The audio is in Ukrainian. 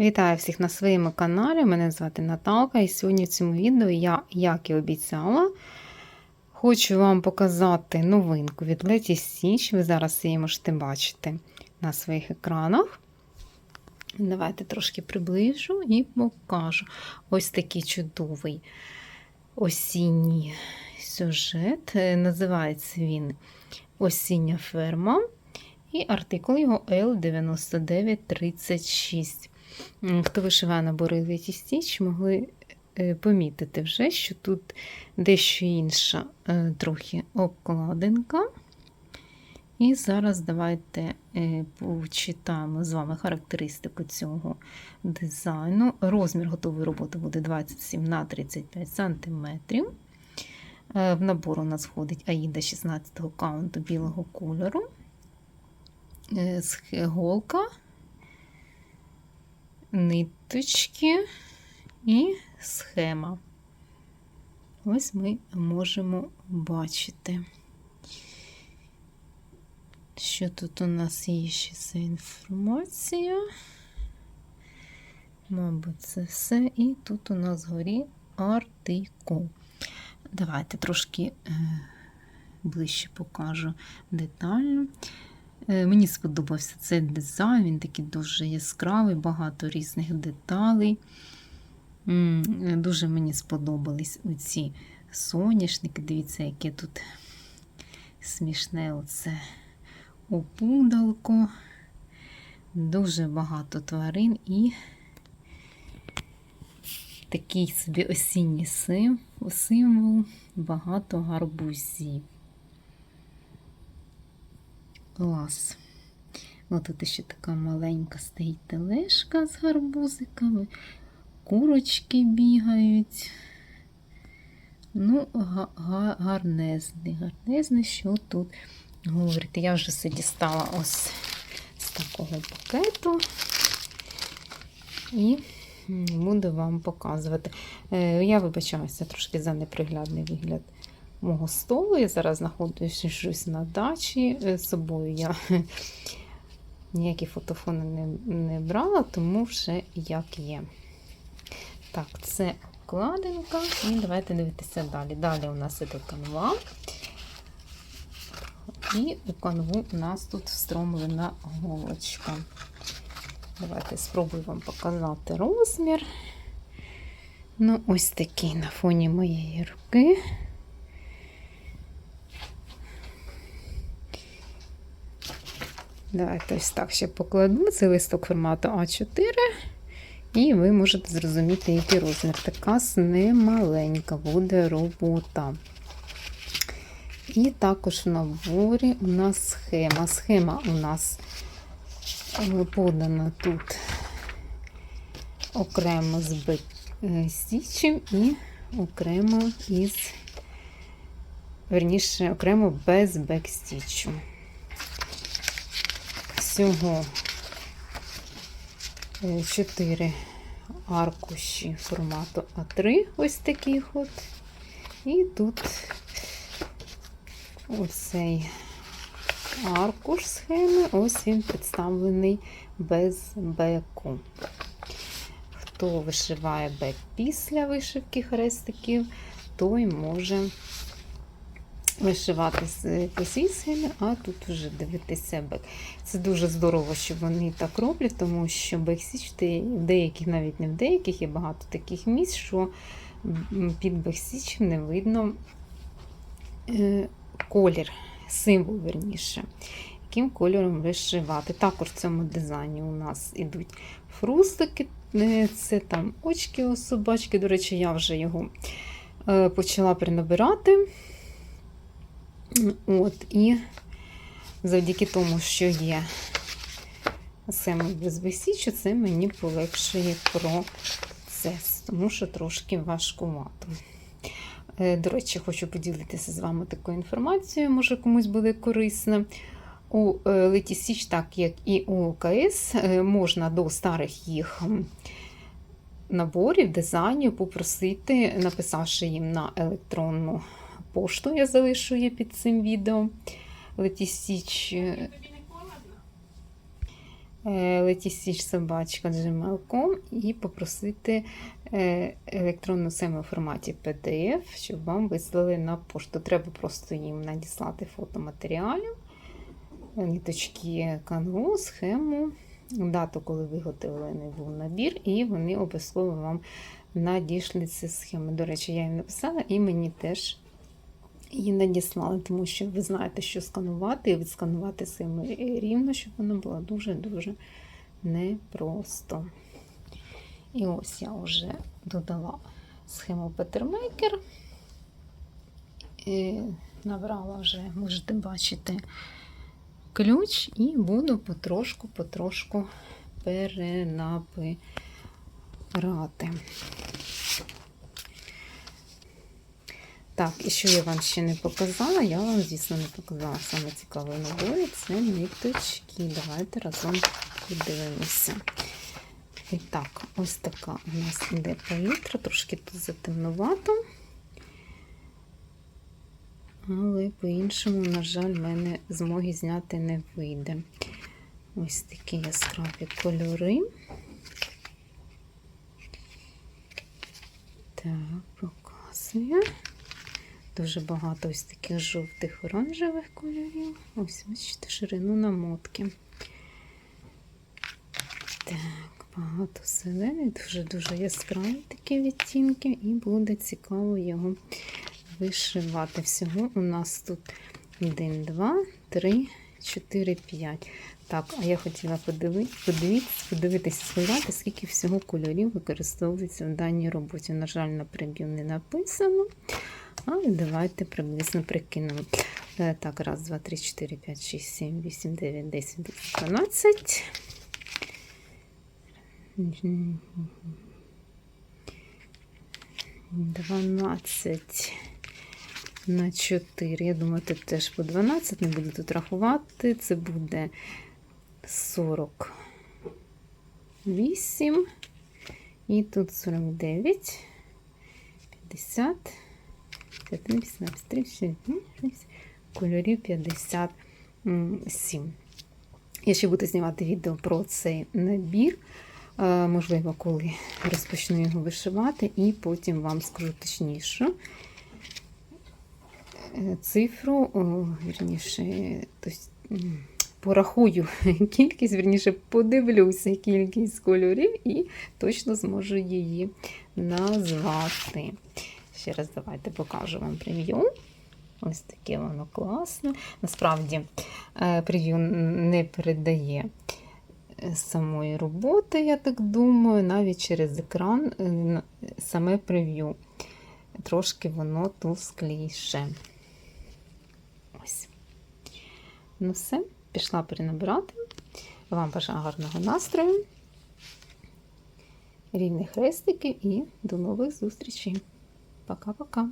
Вітаю всіх на своєму каналі. Мене звати Наталка, і сьогодні в цьому відео я, як і обіцяла, хочу вам показати новинку від Леті Стіч. Ви зараз її можете бачити на своїх екранах. Давайте трошки приближу і покажу. Ось такий чудовий осінній сюжет. Називається він Осіння ферма. І артикул його L9936. Хто вишиває набори Леті Стіч, могли е, помітити вже, що тут дещо інша е, трохи обкладинка. І зараз давайте е, почитаємо з вами характеристику цього дизайну. Розмір готової роботи буде 27 на 35 см. В набор у нас входить Аїда 16 каунту білого кольору, голка ниточки і схема. Ось ми можемо бачити, що тут у нас є ще за інформація. Мабуть, це все. І тут у нас горі артикул. Давайте трошки е, ближче покажу детально. Е, мені сподобався цей дизайн, він такий дуже яскравий, багато різних деталей. Дуже мені сподобались оці соняшники. Дивіться, яке тут смішне оце опудалко. Дуже багато тварин і такий собі осінній символ, багато гарбузів. Клас. Ось тут ще така маленька стоїть тележка з гарбузиками, курочки бігають. Ну, гарнезний, гарнезний, що тут говорити. Я вже все дістала ось з такого пакету і буду вам показувати. Е, я вибачаюся трошки за неприглядний вигляд мого столу. Я зараз знаходжусь на дачі. З собою я ніякі фотофони не, не брала, тому вже як є. Так, це обкладинка. І давайте дивитися далі. Далі у нас іде канва. І у канву у нас тут встромлена голочка. Давайте спробую вам показати розмір. Ну, ось такий на фоні моєї руки. Давайте ось так ще покладу. Це листок формату А4. І ви можете зрозуміти, який розмір. Така немаленька буде робота. І також в наборі у нас схема. Схема у нас е, подана тут окремо з бекстічем і окремо із, верніше, окремо без бекстічу всього 4 аркуші формату А3, ось таких от. І тут оцей аркуш схеми, ось він представлений без беку. Хто вишиває бек після вишивки хрестиків, той може вишивати з по а тут вже дивитися бек. Це дуже здорово, що вони так роблять, тому що бексіч в деяких, навіть не в деяких, є багато таких місць, що під бексічем не видно е, колір, символ, верніше, яким кольором вишивати. Також в цьому дизайні у нас ідуть фрустики, е, це там очки у собачки. До речі, я вже його е, почала принабирати. От, І завдяки тому, що є саме без висічу, це мені полегшує процес, тому що трошки важкувато. Е, до речі, хочу поділитися з вами такою інформацією, може комусь буде корисно. У е, Летісіч, так як і у ОКС, е, можна до старих їх наборів, дизайнів попросити, написавши їм на електронну пошту, я залишу її під цим відео. Летісіч е, е, Летісіч собачка gmail.com і попросити е, електронну схему у форматі PDF, щоб вам вислали на пошту. Треба просто їм надіслати фото матеріалів, ниточки канву, схему, дату, коли виготовлений був набір, і вони обов'язково вам надішлють ці схеми. До речі, я їм написала, і мені теж її надіслали, тому що ви знаєте, що сканувати і відсканувати схеми рівно, щоб воно було дуже-дуже непросто. І ось я вже додала схему Петермейкер. Набрала вже, можете бачити, ключ і буду потрошку-потрошку перенапирати. Так, і що я вам ще не показала, я вам, звісно, не показала саме цікаве наборі це ниточки. Давайте разом подивимося. І так, ось така у нас іде палітра, трошки тут затемнувато. Але по-іншому, на жаль, в мене змоги зняти не вийде. Ось такі яскраві кольори. Так, показую. Дуже багато ось таких жовтих оранжевих кольорів. Ось, бачите, ширину намотки. Так, багато зелених, дуже-дуже яскраві такі відтінки, і буде цікаво його вишивати. Всього у нас тут 1, 2, 3, 4, 5. Так, а я хотіла подивитися, подивитися, згадати, скільки всього кольорів використовується в даній роботі. На жаль, на прибів не написано. Але давайте приблизно прикинемо. Е, Так, раз, два, три, чотири, п'ять, шість, сім, вісім, дев'ять, десять, дванадцять. Дванадцять на 4. Я думаю, тут теж по 12, не буду тут рахувати. Це буде 48. І тут 49, 50. 51, 18, 36, кольорів 57. Я ще буду знімати відео про цей набір. Е, Можливо, коли розпочну його вишивати, і потім вам скажу точніше е, цифру, вірніше, порахую кількість, вірніше, подивлюся кількість кольорів і точно зможу її назвати. Ще раз давайте покажу вам прев'ю. Ось таке воно класне. Насправді, е, прев'ю не передає е, самої роботи, я так думаю, навіть через екран е, саме прев'ю. Трошки воно тускліше. Ось. Ну все, пішла перенабирати. Вам бажаю гарного настрою, рівних хрестиків і до нових зустрічей. Пока-пока!